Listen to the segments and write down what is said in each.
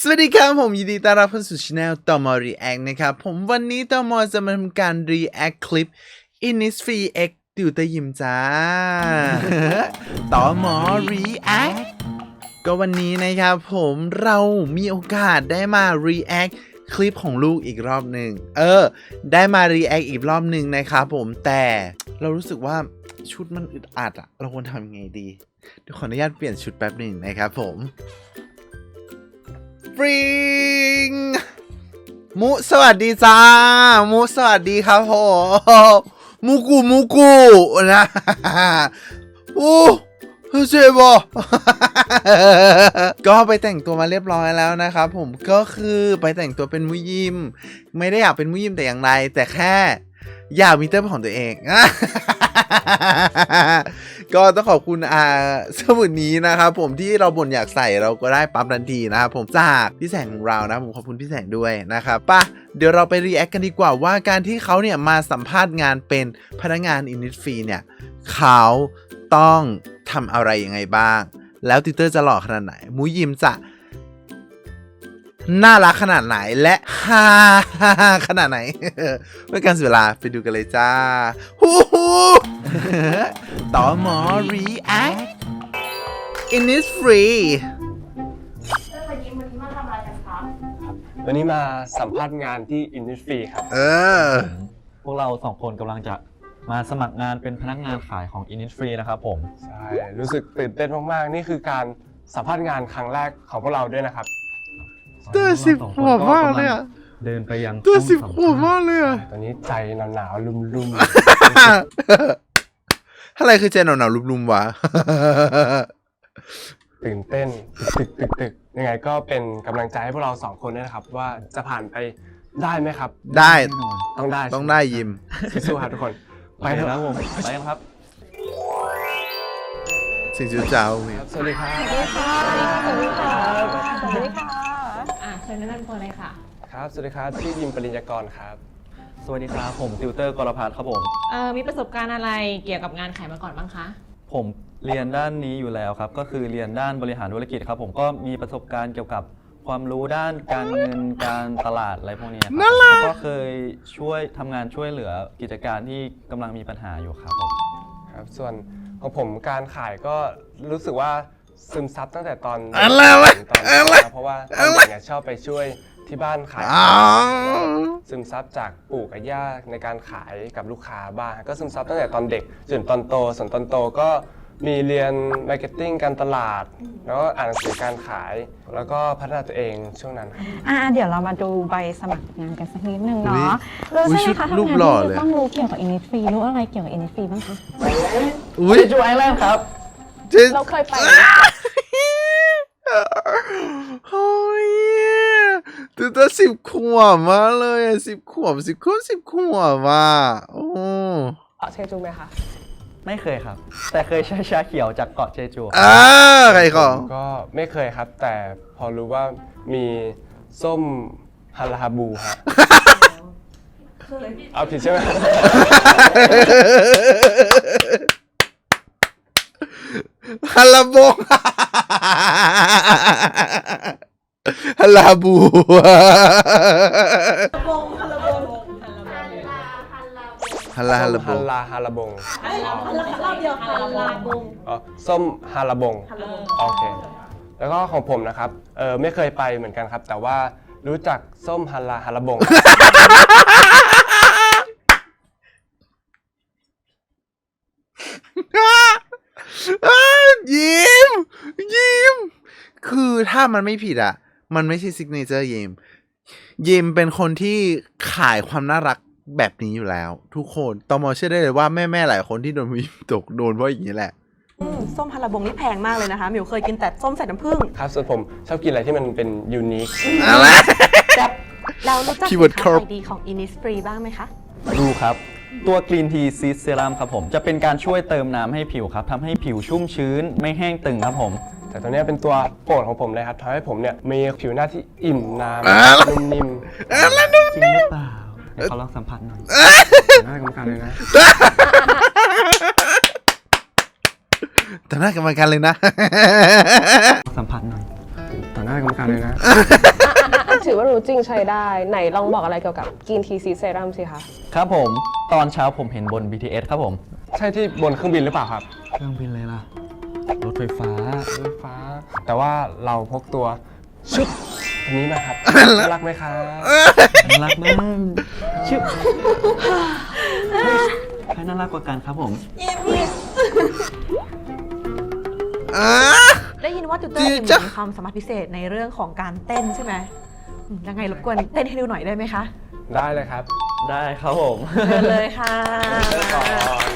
สวัสดีครับผมยินดีต้อนรับเข้าสู่ช anel ต่อมอ React นะครับ ผมวันนี้ต่อมอจะมาทำการ React คลิป Innisfree X ติวเตอร์ยิมจ้า ต่อมอ React ก็วันนี้นะครับผมเรามีโอกาสได้มา React คลิปของลูกอีกรอบหนึ่ง เออ ได้มา React อีกรอบหนึ่งนะครับผมแต่เรารู้สึกว่าชุดมันอึดอัดอะเราควรทำยังไงดีเดี๋ยวขออนุญาตเปลี่ยนชุดแป๊บหนึ่งนะครับผม ริง มุสวัสดีจ้า มุสวัสดีครับผมมูกูมูกูนะโอ้เจ็บอะก็ไปแต่งตัวมาเรียบร้อยแล้วนะครับผมก็คือไปแต่งตัวเป็นมุยิม ไม่ได้อยากเป็นมุยิมแต่อย่างใดแต่แค่ อยากมีเต้นเป็นของตัวเอง ก็ต้องขอบคุณอาสมุดนี้นะครับผมที่เราบ่นอยากใส่เราก็ได้ปั๊บทันทีนะครับผมจากพี่แสงของเรานะผมขอบคุณพี่แสงด้วยนะครับป่ะเดี๋ยวเราไปรีแอคกันดีกว่าว่าการที่เขาเนี่ยมาสัมภาษณ์งานเป็นพนักงานอินนิตฟรีเนี่ยเขาต้องทำอะไรยังไงบ้าง แล้วติเตอร์จะหล่อขนาดไหนมูยิมจะ น่ารักขนาดไหนและฮาขนาดไหนเมื่อการเสียเวลาไปดูกันเลยจ้าฮู้ฮู้ต่อหมอ react in is free วันนี้วันนี้มาทำอะไรกันคะวันนี้มาสัมภาษณ์งานที่ Industry ครับ เออ พวกเราสองคนกำลังจะมาสมัครงานเป็นพนักงานขายของ Innisfree นะครับผม ใช่ รู้สึกตื่นเต้นมาก ๆ นี่คือการสัมภาษณ์งานครั้งแรกของพวกเราด้วยนะครับ ตัวสิบขวบมากเลยอะเดินไปยังตัวห้องสิบสัมขวบภาษณ์มากเลยอะตอนนี้ใจหนาวๆลุ่มอะไรคือเจนหนาวๆลุมๆวะๆตื่นเต้นตึกตึกตึกยังไงก็เป็นกำลังใจให้พวกเราสองคนด้วยนะครับ ว่าจะผ่านไปได้ไหมครับ ได้แน่นอนต้องได้ต้องได้ยิมสู้ๆครับทุกคน ไปไปเถแล้วอะผมไปกันครับสิ่งจิ้วเจ้าสวัสดีครับสวัสดีค่ะสวัสดีค่ะสวัสดีค่ะอะเชิญแนะนำตัวเลยค่ะ ครับ สวัสดีครับชื่อยิมปริญญากรครับ สวัสดีครับ ผมติวเตอร์กรพัฒน์ครับผม เอ่อ มีประสบการณ์อะไรเกี่ยวกับงานขายมาก่อนบ้างคะ ผมเรียนด้านนี้อยู่แล้วครับ ก็คือเรียนด้านบริหารธุรกิจครับ ผมก็มีประสบการณ์เกี่ยวกับความรู้ด้านการเงินการตลาดอะไรพวกนี้ครับแล้วก็เคยช่วยทำงานช่วยเหลือกิจการที่กำลังมีปัญหาอยู่ครับผม ครับ ส่วนของผมการขายก็รู้สึกว่า ซึมซับตั้งแต่ตอนอะไรวะตอนอะไรเด็กนะเพราะว่าตอนเด็กเนี่ยชอบไปช่วยที่บ้านขายอ๋อซึมซับจากปู่กับย่าในการขายกับลูกค้าบ้างก็ซึมซับตั้งแต่ตอนเด็กจนตอนโตส่วนตอนโตก็มีเรียนมาร์เก็ตติ้งการตลาด แล้วก็อ่านหนังสือการขาย แล้วก็พัฒนาตัวเองช่วงนั้นครับอ่าเดี๋ยวเรามาดูใบสมัครงานกันสักนิดนึงอุ๊ยเนาะรู้อุ๊ยใช่ไหมคะชุดรูปทำงานหล่อที่เลยต้องรู้เกี่ยวกับ Innisfree รู้อะไรเกี่ยวกับ Innisfree บ้างคะอุ้ยจูไอแลนด์ครับ เจ๊เราเคยไป โอ้ยตัวตัวสิบขวบมาเลยอะสิบขวบสิบขวบสิบขวบว่ะโอ้เชจูไหมคะ ไม่เคยครับ แต่เคยใช้ชาเขียวจากเกาะเจจูครับอ่าใครของก็ไม่เคยครับ แต่พอรู้ว่ามีส้มฮาราฮาบูฮะเอาผิดใช่ไหม ฮัลลาบงฮัลลาบูฮัลลาฮัลลาบฮังลลาฮาราบงรอบเดียวค่ะลาบุงอ๋อส้มฮาราบงโอเค แล้วก็ของผมนะครับเออไม่เคยไปเหมือนกันครับ แต่ว่ารู้จักส้มฮาราฮาราบงอ้าวยิ้ม ยิ้ม คือถ้ามันไม่ผิดอะมันไม่ใช่ซิกเนเจอร์ยิมยิมเป็นคนที่ขายความน่ารักแบบนี้อยู่แล้ว ทุกคนตอมอเชื่อได้เลยว่าแม่แม่ๆหลายคนที่โดนวิมตกโดนเพราะอย่างนี้แหละ อืมส้มฮาราบงนี่แพงมากเลยนะคะหมิวเคยกินแต่ส้มใส่น้ำผึ้งครับส่วนผมชอบกินอะไรที่มันเป็นยูนิคอะไรเรารู้จักสิน Keyword ค้า Corp ขายดีของ Innisfree บ้างไหมคะ ดูครับ ตัว Green Tea Seed Serum ครับผม จะเป็นการช่วยเติมน้ำให้ผิวครับทำให้ผิวชุ่มชื้นไม่แห้งตึงครับผม แต่ตัวเนี้ยเป็นตัวโปรดของผมเลยครับทำให้ผมเนี่ยมีผิวหน้าที่อิ่มน้อ่าำนุ่มนิ่มจริงหรือเปล่าให้เขาลองสัมผัสหน่อยน่ากรรมการเลยนะแต่หน้ากรรมการเลยนะสัมผัสหน่อยถต่อหน้ากรรมการเลยนะอะถือว่ารู้จริงใช้ได้ ไหนลองบอกอะไรเกี่ยวกับกินทีซีเซรั่มสิคะ ครับผมตอนเช้าผมเห็นบน BTS ครับผม ใช่ที่บนเครื่องบินหรือเปล่าครับ เครื่องบินเลยล่ะรถ ไฟฟ้ารถไฟฟ้า แต่ว่าเราพกตัวชุดอันนี้มาครับน่ารักไหมครับน่ารักมากชิบใครน่ารักกว่ากันครับผมอ่าได้ยินว่าติวเตอดีร์ยิมจ้ะมีความสามารถพิเศษในเรื่องของการเต้นใช่ไหมอืมยังไงรบกวนเต้นให้ดูหน่อยได้ไหมคะได้เลยครับได้ครับผม เชิญเลยค่ะ ก่อน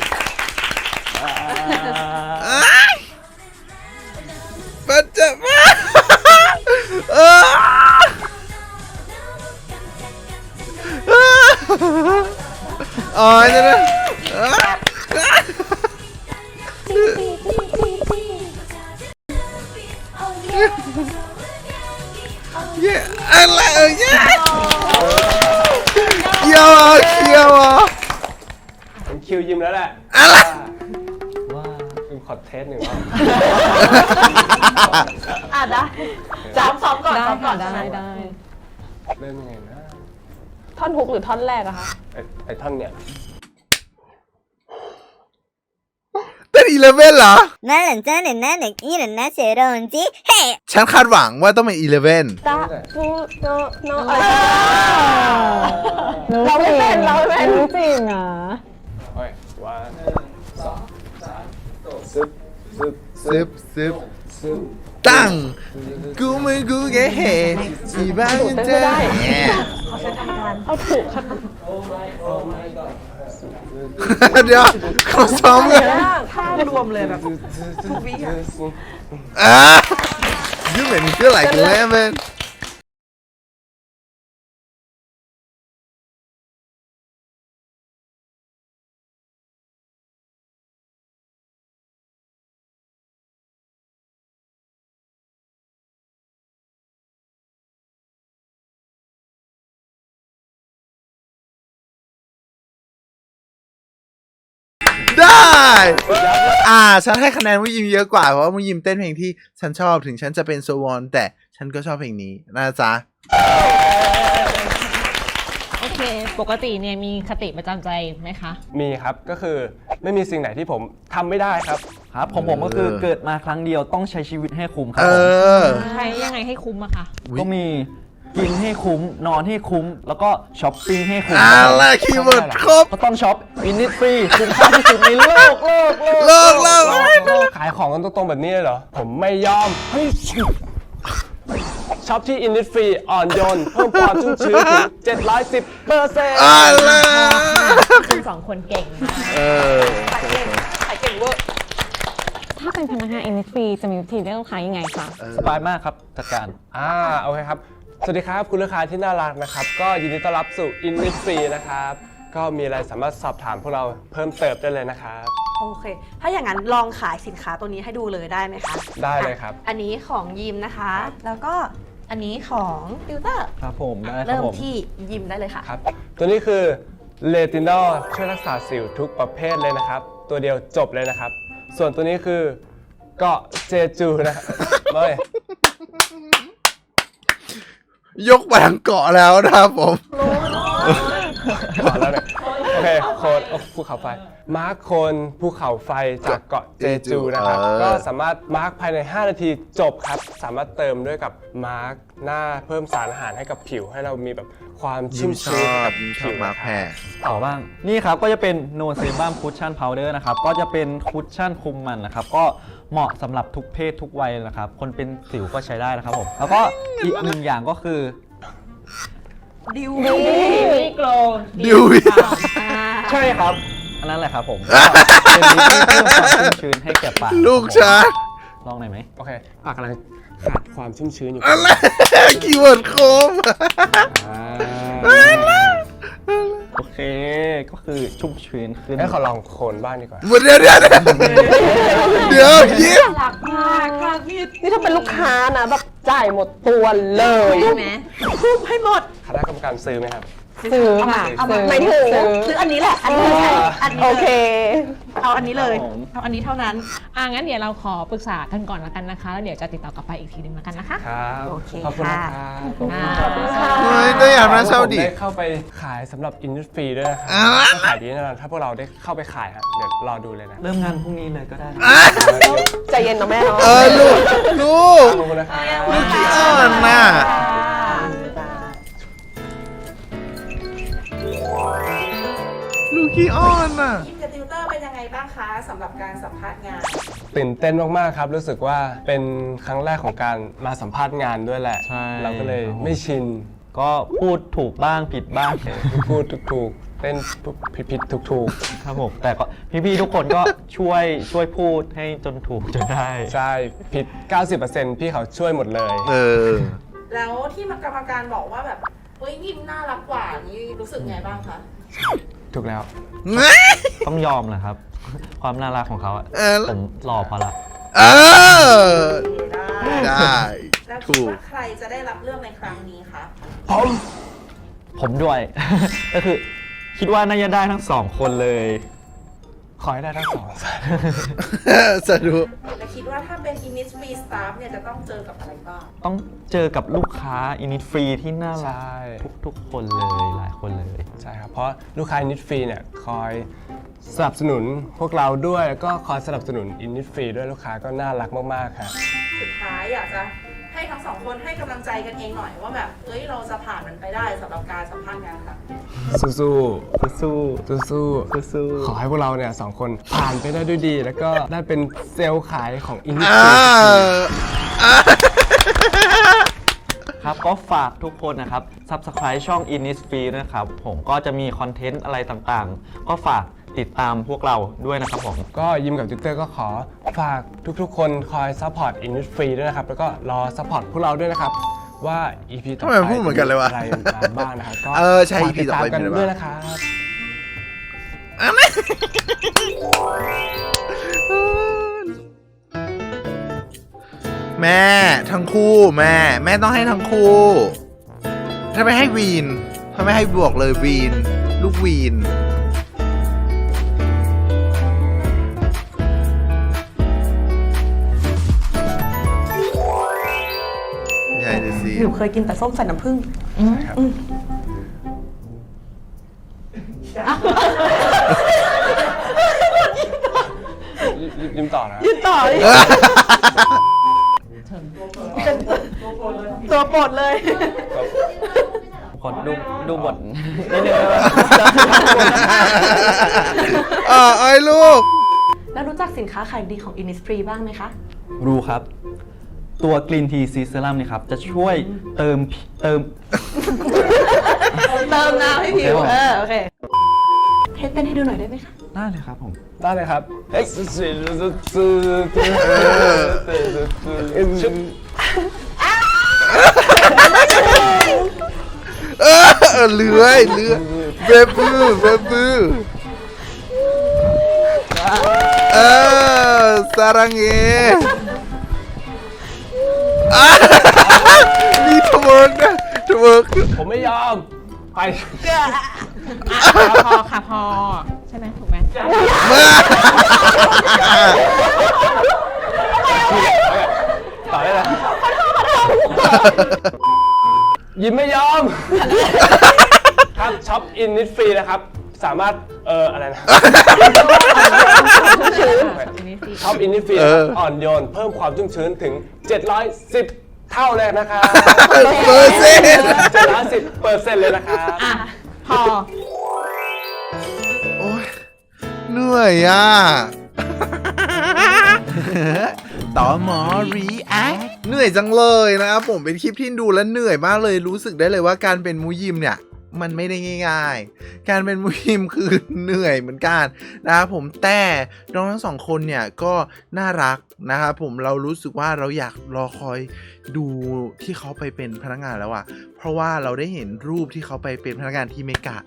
มันจะมาเอออ๋อจะนะเย้อะไรเย้เคียวอะเคียวอะผมคิวยิมแล้วแหละอะไร ว่ายิมขอเทสหนึ่ง อฟก่อนได้ได้ เริ่มยังไงนะท่อนฮุกหรือท่อนแรกอะคะไอ้ท่อนเนี่ย เต้นอีเลเว่นเหรอ นั่นแหละจ้าเนี่ยนั่นเนี่ยนี่แหละนะเสโรนจิเฮ้ฉันคาดหวังว่าต้องเป็นอีเลเว่นตะฟูโนโนเราไม่เป็นเราไม่เป็นจริงนะโอ้ยวันสองสามซึบซึบซึบซึบซึบ ตั้ง กูมือกูแกเห็นที่บ้านเจอเนี่ยขอเชิญกรรมการเอาถูกค่ะเดี๋ยวเขาซ้อมเลยท่ารวมเลยแบบทุกวิอะอะ You make me feel like lemon อ่า ฉันให้คะแนนมุยิมเยอะกว่า เพราะว่ามุยิมเต้นเพลงที่ฉันชอบถึงฉันจะเป็นโซวอน แต่ฉันก็ชอบเพลงนี้นะจ๊ะ โอเค ปกติเนี่ยมีคติประจำใจไหมคะ มีครับก็คือไม่มีสิ่งไหนที่ผมทำไม่ได้ครับ ครับของผมก็คือเออเกิดมาครั้งเดียวต้องใช้ชีวิตให้คุ้มครัเอบผมอ ใช้ยังไงให้คุ้มอะคะ อุ๊ย ก็มี กินให้คุ้มนอนให้คุ้ม แล้วก็ช้อปปิ้งให้คุ้มอะไรคีย์เวิร์ดครบ ก็ต้องช็อปอินนิฟรีคุ้มค่าที่สุดในโลกโลกโลกเลิกเลิกขายของกันตรงๆแบบนี้เลยเหรอ ผมไม่ยอมเฮ้ยช็อปที่อินดิฟรีอ่อนโยนเพิ่มความชุ่มชื้นถึง710เปอร์เซ็นต์อะไรคุณสองคนเก่งมากเออขายเก่งขายเก่งเวอร์ถ้าเป็นพนักงาน NSP จะมีวิธีเลือกลูกค้ายังไงคะสบายมากครับจัดการอ่าโอเคครับ สวัสดีครับ คุณลูกค้าที่น่ารักนะครับ ก็ยินดีต้อนรับสู่อินดิฟรีนะครับ ก็มีอะไรสามารถสอบถามพวกเราเพิ่มเติมได้เลยนะครับ โอเค ถ้าอย่างนั้นลองขายสินค้าตัวนี้ให้ดูเลยได้ไหมคะได้เลยครับอะอันนี้ของยิมนะคะแล้วก็อันนี้ของติวเตอร์ครับผมได้ครับเริ่มผมที่ยิมได้เลยค่ะ ครับ ตัวนี้คือเลตินอลช่วยรักษาสิวทุกประเภทเลยนะครับ ตัวเดียวจบเลยนะครับ ส่วนตัวนี้คือเกาะเจจูนะครับ ไม่ ยกไปทั้งเกาะแล้วนะครับผมขอแล้วเนี่ยโอเคโคนโอ้ภูเขาไฟ มาร์คโคนภูเขาไฟจากเกาะเจจูนะครับเออก็สามารถมาร์คภายใน 5 นาทีจบครับ สามารถเติมด้วยกับมาร์คหน้าเพิ่มสารอาหารให้กับผิว ให้เรามีแบบความยิชุ่มมชชื้อนให้บกับยิมชอผิบวมานะคแพรับ ร ต่อบ้าง นี่ครับก็จะเป็นโนเซบัมคุชชั่นพาวเดอร์นะครับ ก็จะเป็นคุชชั่นคุมมันนะครับ ก็ เหมาะสำหรับทุกเพศทุกวัยนะครับ คนเป็นสิวก็ใช้ได้นะครับผม แล้วก็อีกหนึ่งอย่างก็คือ ดิวนี่โกลดิวอีกใช่ครับ อันนั้นแหละครับผมก็เป็นวิธีเพิ่มความชุ่มชื้นให้แก่ปากลูกฉันลองหน่อยไหมโอเคปากกำลังขาดความชุ่มชื้นอยู่อะไรคีย์เวิร์ดครบอ่าโอ เค ก็คือชุ่มชื้นขึ้นให้ขอลองโคนบ้างดีกว่า เดี๋ยวเดี๋ยวเดี๋ยวเดี๋ยวยิ้มรักมากค่ะพี่นี่ถ้าเป็นลูกค้านะแบบจ่ายหมดตัวเลยใช่ไหมทุบให้หมดคณะกรรมการซื้อไหมครับ ซื้อเอามาค่ะเอามาซื้อไม่ถึงซื้อ ซื้ออันนี้แหละ อันนี้เลยอันนี้โอเลเคยเอาอันนี้เลยครับผม เอาอันนี้เท่านั้น อะงั้นเดี๋ยวเราขอปรึกษากันก่อนละกันนะคะ แล้วเดี๋ยวจะติดต่อกลับไปอีกทีหนึงละกันนะคะ ครับโอเคขอบคุณค่ะนะครับขอบคุณค่ะ เฮ้ยเต้ยอยากมาเช่าดิ ผมได้เข้าไปขายสำหรับอินดัสทรีด้วยนะครัอ่าก็ขายดีแน่นอนถ้าพวกเราได้เข้าไปขายครับเดี๋ยวรอดูเลยนะเริ่มงานพรุ่งนี้เลยก็ได้นะใจเย็นนะแม่เนาะ เออลูก ลูกขอบคุณนะครับ ลูกขี้อ่อนน่ะ ลูกขี้อ่อนน่ะกับติวเตอร์เป็นยังไงบ้างคะสำหรับการสัมภาษณ์งาน ตื่นเต้นมากๆครับ รู้สึกว่าเป็นครั้งแรกของการมาสัมภาษณ์งานด้วยแหละ ใช่เราก็เลยไม่ชินก็พูดถูกบ้างผิดบ้าง พูดถูกๆเต้นผิดๆถูกครับผม แต่ก็พี่ๆทุกคนก็ช่วยช่วยพูดให้จนถูกจนได้ ๆ ใช่ผิด 90%พี่เขาช่วยหมดเลย เออ แล้วที่กรรมการบอกว่าแบบเฮ้ยยิ้มน่ารักกว่านี่รู้สึกไงบ้างคะ ถูกแล้ว ต้องยอมแหละครับ ความน่ารักของเขาอะเออ ผมหล่อพอละเออ ได้ แล้วคิดถูก ว่าใครจะได้รับเรื่องในครั้งนี้คะ ผมผมด้วย ก็คือ คิดว่าน่าจะได้ทั้งสองคนเลย ขอให้ได้ทั้งสองสายสะดุกและคิดว่าถ้าเป็น Innisfree Staff เนี่ยจะต้องเจอกับอะไรบ้าง ต้องเจอกับลูกค้าอินิฟรีที่น่ารักใช่ทุกทุกคนเลยหลายคนเลย ใช่ครับ เพราะลูกค้าอินิตฟรีเนี่ยคอยสนับสนุนพวกเราด้วยแล้วก็คอยสนับสนุนอินิตฟรีด้วยลูกค้าก็น่ารักมากๆครับ สุดท้ายอยากจะ ให้ทั้งสองคนให้กำลังใจกันเองหน่อยว่าแบบเอ้ยเราจะผ่านมันไปได้สำหรับการสัมภาษณ์งานค่ะ สู้ๆสู้สู้ๆสู้สู้ๆขอให้พวกเราเนี่ยสองคนผ่านไปได้ด้วยดี แล้วก็ได้เป็นเซลล์ขายของอินิตอ่าฟรีอ่าครับก็ฝากทุกคนนะครับ Subscribe ช่อง Innisfree นะครับ ผมก็จะมีคอนเทนต์อะไรต่างๆ ก็ฝาก ติดตามพวกเราด้วยนะครับผม ก็ยิมกับทวิตเตอร์ก็ขอฝากทุกๆ คนคอยซัพพอร์ตอินิตฟรีด้วยนะครับ แล้วก็รอซัพพอร์ตพวกเราด้วยนะครับ ว่า EP ต่อทำไปไมพูดเหมือนกันเลยวะอะไรมาบ้างนะครับก็เออใช่ฝาก EP ติดตามกันต่อไปมีอะไรบ้างด้วยนะครับ แม่ทั้งคู่แม่ แม่ต้องให้ทั้งคู่ ถ้าไม่ให้วีน ถ้าไม่ให้บวกเลยวีน ลูกวีน ใหญ่เลยสิหนูเคยกินแต่ส้มใส่น้ำผึ้งยิ้มต่อนะต่อเลยตัวโปรดเลย ขอดูดูบทนิดนึงได้ไหมเออไอ้ลูก แล้วรู้จักสินค้าขายดีของ Innisfree บ้างไหมคะ รู้ครับ ตัวกรีนทีซีเซรั่มนี่ครับ จะช่วยเติมเติม เติมน้ำให้ผิว โอเค เออ โอเคเทสเต้นให้ดูหน่อยได้ไหมคะ ได้เลยครับผม ได้เลยครับเฮ้ยชุบเออเลื้อยเลื้อยเบบูเบบูเออสารังเอ อะมีทเวิร์กนะทเวิร์กผมไม่ยอม ไปอะพอค่ะพอ ใช่ไหมถูกไหมมาต่อได้เลยยิ้มไม่ยอม ครับช็อปอินนิตฟรีนะครับ สามารถเอ่ออะไรนะช็อปอินนิตฟรีอ่อนโยน เพิ่มความชุ่มชื้นถึง 710 เท่าเลยนะครับเปอร์เซ็นต์710เปอร์เซ็นต์เลยนะครับอะ พอ โอ้ยเหนื่อยอะ ต่อหมอรีแอคเหนื่อยจังเลยนะครับผมเป็นคลิปที่ดูแล้วเหนื่อยมากเลยรู้สึกได้เลยว่าการเป็นมูยิมเนี่ย มันไม่ได้ง่าย ๆ การเป็นมูยิมคือเหนื่อยเหมือนกันนะครับผมแต่น้องทั้งสองคนเนี่ยก็น่ารักนะครับผมเรารู้สึกว่าเราอยากรอคอยดูที่เขาไปเป็นพนักงานแล้วอะเพราะว่าเราได้เห็นรูปที่เขาไปเป็นพนักงานที่เมกะ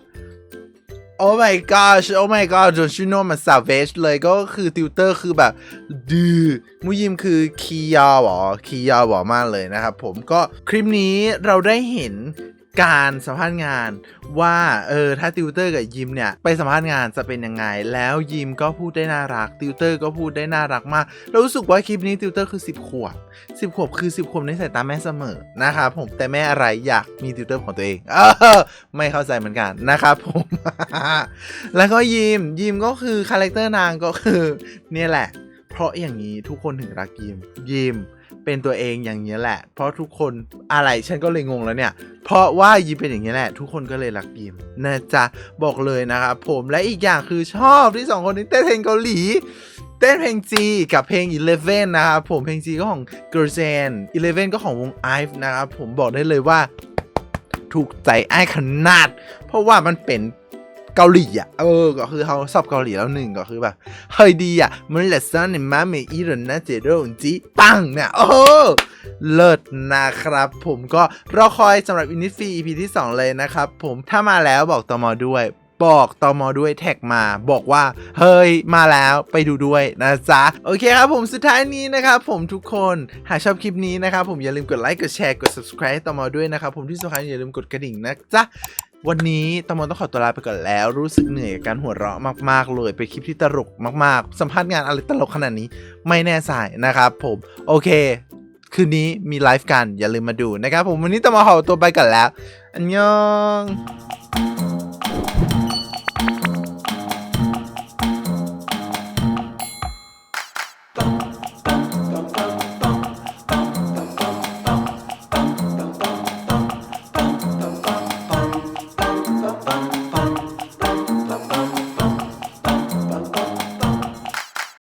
Oh my gosh Oh my god don't you know มัน savage เลยก็คือติวเตอร์คือแบบดื้อมุยิมคือคียาวหรอคียาวหรอมากเลยนะครับผมก็คลิปนี้เราได้เห็น การสัมภาษณ์งานว่าเออถ้าติวเตอร์กับยิมเนี่ยไปสัมภาษณ์งานจะเป็นยังไง แล้วยิมก็พูดได้น่ารัก ติวเตอร์ก็พูดได้น่ารักมากเรารู้สึกว่าคลิปนี้ติวเตอร์คือ 10 ขวบ 10 ขวบคือ 10 ขวบในสายตาแม่เสมอนะครับผมแต่แม่อะไรอยากมีติวเตอร์ของตัวเองเออไม่เข้าใจเหมือนกันนะครับผมแล้วก็ยิมยิมก็คือคาแรคเตอร์นางก็คือเนี่ยแหละ เพราะอย่างนี้ทุกคนถึงรักยิมยิม เป็นตัวเองอย่างนี้แหละ เพราะทุกคนอะไรฉันก็เลยงงแล้วเนี่ย เพราะว่ายิมเป็นอย่างนี้แหละ ทุกคนก็เลยรักยิมนะจ๊ะบอกเลยนะครับผมและอีกอย่างคือชอบที่สองคนนี้เต้นเพลงเกาหลีเต้นเพลง G กับเพลง Eleven นะครับผมเพลง G ก็ของ g i r l z e n Eleven ก็ของวง IVE นะครับผมบอกได้เลยว่า ถูกใจไอ้ขนาด เพราะว่ามันเป็น เกาหลีอะ เออ ก็คือเขาชอบเกาหลีแล้วหนึ่งก็คือแบบเฮ้ยดีอะมันเลสซันในมาเมอีรนนะเจโรนจีปังเนี่ยโอ้โหเลิศนะครับผมก็รอคอยสำหรับอินิฟี EP ที่ 2 เลยนะครับผมถ้ามาแล้วบอกตอมอด้วยบอกตอมอด้วยแท็กมาบอกว่า เฮ้ย มาแล้วไปดูด้วยนะจ๊ะ โอเคครับผมสุดท้ายนี้นะครับผมทุกคนหากชอบคลิปนี้นะครับผมอย่าลืมกดไลค์กดแชร์กด subscribe ตอมอด้วยนะครับผมที่สำคัญอย่าลืมกดกระดิ่งนะจ๊ะวันนี้ตอมอต้องขอตัวลาไปก่อนแล้ว รู้สึกเหนื่อยกับการหัวเราะมาก ๆ เลย เป็นคลิปที่ตลกมาก ๆ สัมภาษณ์งานอะไรตลกขนาดนี้ ไม่แน่ใจนะครับผม โอเค คืนนี้มีไลฟ์กันอย่าลืมมาดูนะครับผมวันนี้ตอมอขอตัวไปก่อนแล้ว อันยอง